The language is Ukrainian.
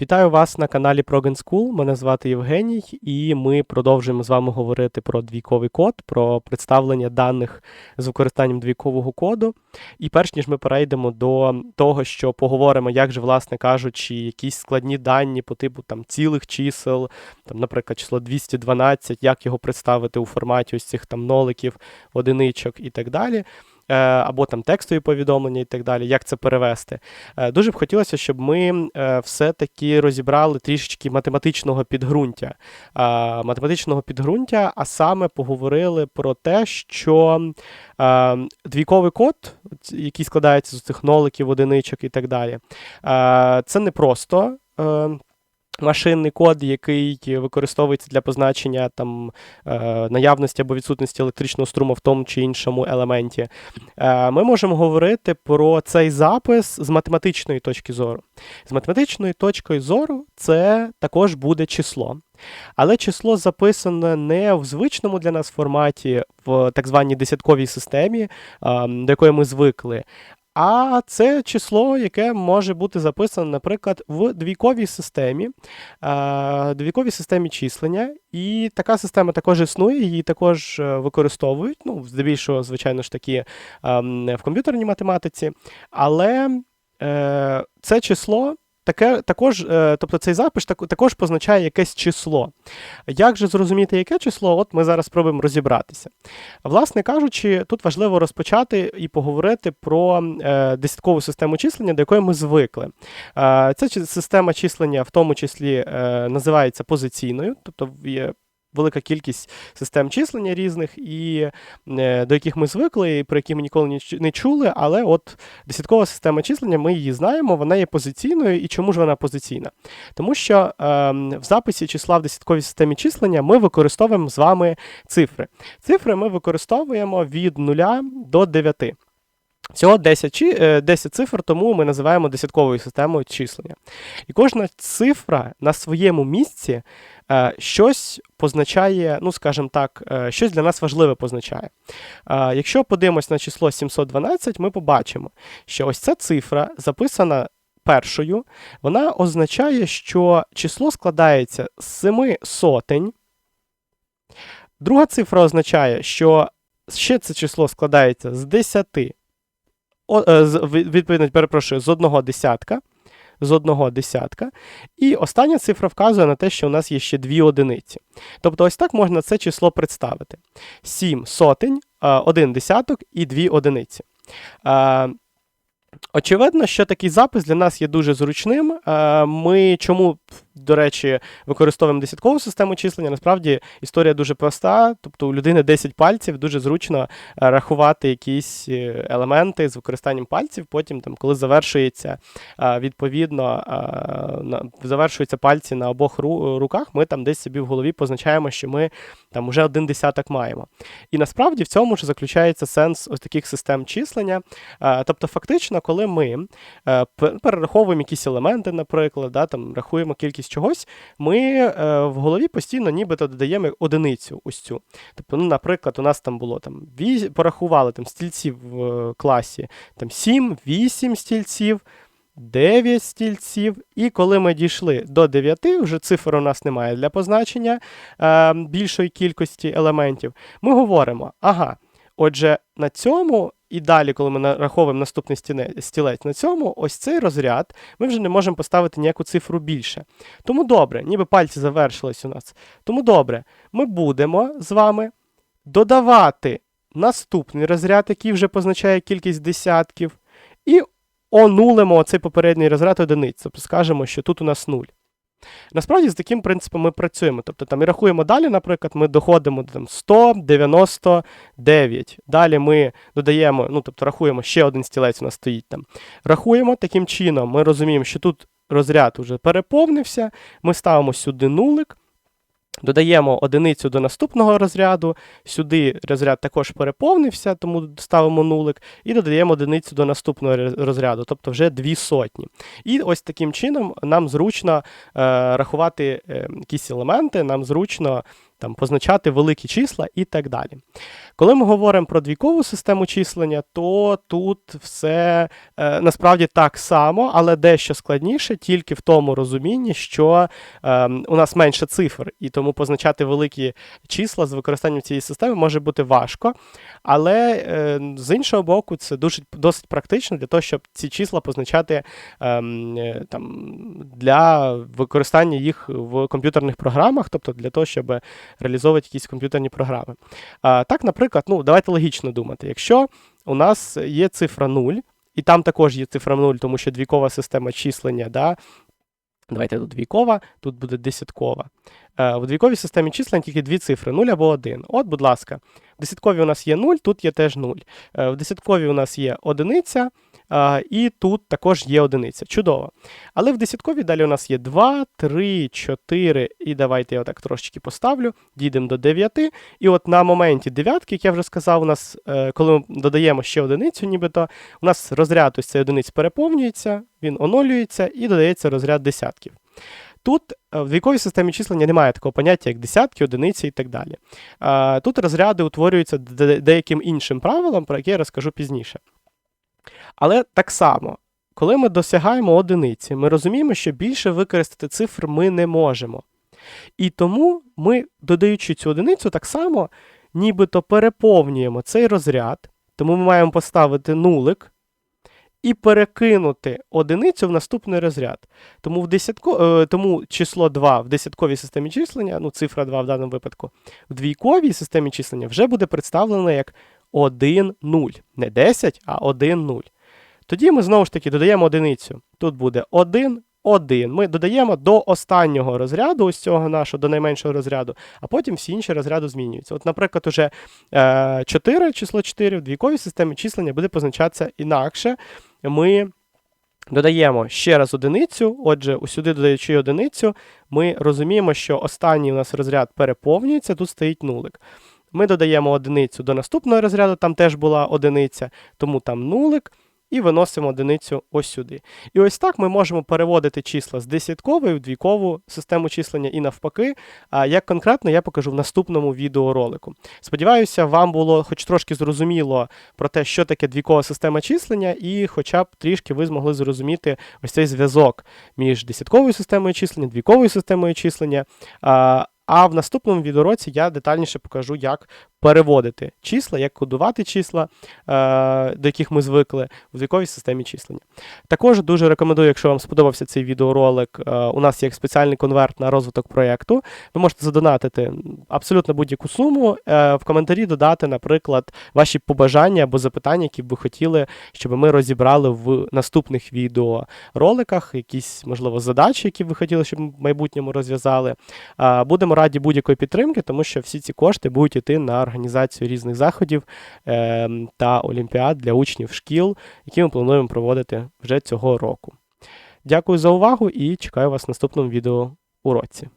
Вітаю вас на каналі Progen School. Мене звати Євгеній, і ми продовжуємо з вами говорити про двійковий код, про представлення даних з використанням двійкового коду. І перш ніж ми перейдемо до того, що поговоримо, як же, власне кажучи, якісь складні дані по типу там цілих чисел, там, наприклад, число 212, як його представити у форматі ось цих там ноликів, одиничок і так далі. Е, Або там текстові повідомлення і так далі, як це перевести. Е, Дуже б хотілося, щоб ми е, все-таки розібрали трішечки математичного підґрунтя. Математичного підґрунтя, а саме поговорили про те, що двійковий код, який складається з цих ноликів, одиничок і так далі, це не просто. Е, Машинний код, який використовується для позначення там, е, наявності або відсутності електричного струму в тому чи іншому елементі. Е, Ми можемо говорити про цей запис з математичної точки зору. З математичної точки зору це також буде число. Але число записане не в звичному для нас форматі, в так званій десятковій системі, ем, до якої ми звикли. А це число, яке може бути записане, наприклад, в двійковій системі, е, двійковій системі числення. І така система також існує, її також е, використовують. Ну, здебільшого, звичайно ж таки, ем, в комп'ютерній математиці. Але е, це число таке, також, е, тобто цей запис так, також позначає якесь число. Як же зрозуміти, яке число? От ми зараз спробуємо розібратися. Власне кажучи, тут важливо розпочати і поговорити про е, десяткову систему числення, до якої ми звикли. Е, ця система числення в тому числі називається позиційною, тобто є велика кількість систем числення різних, і е, до яких ми звикли, і про які ми ніколи не чули, але от десяткова система числення, ми її знаємо, вона є позиційною. І чому ж вона позиційна? Тому що ем, в записі числа в десятковій системі числення ми використовуємо з вами цифри. Цифри ми використовуємо від 0 до 9. Всього 10, чи- е, 10 цифр, тому ми називаємо десятковою системою числення. І кожна цифра на своєму місці е, щось позначає, ну, скажімо так, е, щось для нас важливе позначає. Якщо подивимось на число 712, ми побачимо, що ось ця цифра записана першою, вона означає, що число складається з 7 сотень. Друга цифра означає, що ще це число складається з 10, е, відповідно, перепрошую, з одного десятка. З одного десятка. І остання цифра вказує на те, що у нас є ще дві одиниці. Тобто, ось так можна це число представити: 7 сотень, 1 десяток і 2 одиниці. Очевидно, що такий запис для нас є дуже зручним. Е, Ми чому, до речі, використовуємо десяткову систему числення? Насправді історія дуже проста. Тобто у людини 10 пальців, дуже зручно е, рахувати якісь е, елементи з використанням пальців. Потім, там, коли завершується відповідно, завершуються пальці на обох руках, ми там десь собі в голові позначаємо, що ми там уже один десяток маємо. І насправді в цьому ж заключається сенс ось таких систем числення. Тобто, фактично, коли ми е, перераховуємо якісь елементи, наприклад, да, там, рахуємо кількість чогось, ми е, в голові постійно нібито додаємо одиницю ось цю. Тобто, ну, наприклад, у нас там було там, порахували там, стільців в е, класі там, 7, 8 стільців. 9 стільців, і коли ми дійшли до 9, вже цифр у нас немає для позначення е, більшої кількості елементів. Ми говоримо, ага, Отже, на цьому і далі, коли ми нараховуємо наступний стілець, на цьому ось цей розряд ми вже не можемо поставити ніяку цифру більше. Тому добре, ніби пальці завершились у нас. Тому добре, ми будемо з вами додавати наступний розряд, який вже позначає кількість десятків, і онулимо цей попередній розряд одиниць. Тобто скажемо, що тут у нас нуль. Насправді з таким принципом ми працюємо. Тобто там і рахуємо далі, наприклад, ми доходимо до там, 199. Далі ми додаємо, ну тобто рахуємо, ще один стілець у нас стоїть там. Рахуємо таким чином, ми розуміємо, що тут розряд уже переповнився. Ми ставимо сюди нулик. Додаємо одиницю до наступного розряду, сюди розряд також переповнився, тому ставимо нулик, і додаємо одиницю до наступного розряду, тобто вже дві сотні. І ось таким чином нам зручно е, рахувати е, якісь елементи, нам зручно там, позначати великі числа і так далі. Коли ми говоримо про двійкову систему числення, то тут все е, насправді так само, але дещо складніше, тільки в тому розумінні, що е, у нас менше цифр, і тому позначати великі числа з використанням цієї системи може бути важко. Але е, з іншого боку, це дуже досить практично для того, щоб ці числа позначати ем, е, там, для використання їх в комп'ютерних програмах, тобто для того, щоб реалізовувати якісь комп'ютерні програми. А, так, наприклад, ну, давайте логічно думати. Якщо у нас є цифра 0, і там також є цифра 0, тому що двійкова система числення, да, Давайте тут двійкова, тут буде десяткова. Е, в двійковій системі числень тільки дві цифри 0 або 1. От, будь ласка, в десятковій у нас є 0, тут є теж 0. Е, в десятковій у нас є одиниця, е, і тут також є одиниця. Чудово. Але в десятковій далі у нас є 2, 3, 4, і давайте я отак трошечки поставлю, дійдемо до 9. І от на моменті дев'ятки, як я вже сказав, у нас, е, коли ми додаємо ще одиницю, нібито, у нас розряд ось цей одиниць переповнюється, він оновлюється і додається розряд десятків. Тут е, в двійковій системі числення немає такого поняття, як десятки, одиниці і так далі. Тут розряди утворюються деяким іншим правилом, про яке я розкажу пізніше. Але так само, коли ми досягаємо одиниці, ми розуміємо, що більше використати цифр ми не можемо. І тому ми, додаючи цю одиницю, так само нібито переповнюємо цей розряд, тому ми маємо поставити нулик і перекинути одиницю в наступний розряд. Тому, в десятко, е, тому число 2 в десятковій системі числення, ну цифра 2 в даному випадку, в двійковій системі числення вже буде представлено як 1, 0. Не 10, а 1, 0. Тоді ми знову ж таки додаємо одиницю. Тут буде 1, 1. Ми додаємо до останнього розряду, ось цього нашого, до найменшого розряду, а потім всі інші розряди змінюються. От, наприклад, уже е, 4, число 4 в двійковій системі числення буде позначатися інакше. Ми додаємо ще раз одиницю. Отже, усюди додаючи одиницю, ми розуміємо, що останній у нас розряд переповнюється, тут стоїть нулик. Ми додаємо одиницю до наступного розряду, там теж була одиниця, тому там нулик, і виносимо одиницю ось сюди. І ось так ми можемо переводити числа з десяткової в двійкову систему числення і навпаки. А як конкретно я покажу в наступному відеоролику. Сподіваюся, вам було хоч трошки зрозуміло про те, що таке двійкова система числення, і хоча б трішки ви змогли зрозуміти ось цей зв'язок між десятковою системою числення, двійковою системою числення. А, в наступному відеоуроці я детальніше покажу, як переводити числа, як кодувати числа, е, до яких ми звикли в двійковій системі числення. Також дуже рекомендую, якщо вам сподобався цей відеоролик, е, у нас є спеціальний конверт на розвиток проєкту. Ви можете задонатити абсолютно будь-яку суму, е, в коментарі додати, наприклад, ваші побажання або запитання, які б ви хотіли, щоб ми розібрали в наступних відеороликах, якісь, можливо, задачі, які б ви хотіли, щоб ми в майбутньому розв'язали. Будемо раді будь-якої підтримки, тому що всі ці кошти будуть йти на організацію різних заходів е, та олімпіад для учнів шкіл, які ми плануємо проводити вже цього року. Дякую за увагу і чекаю вас в наступному відео уроці.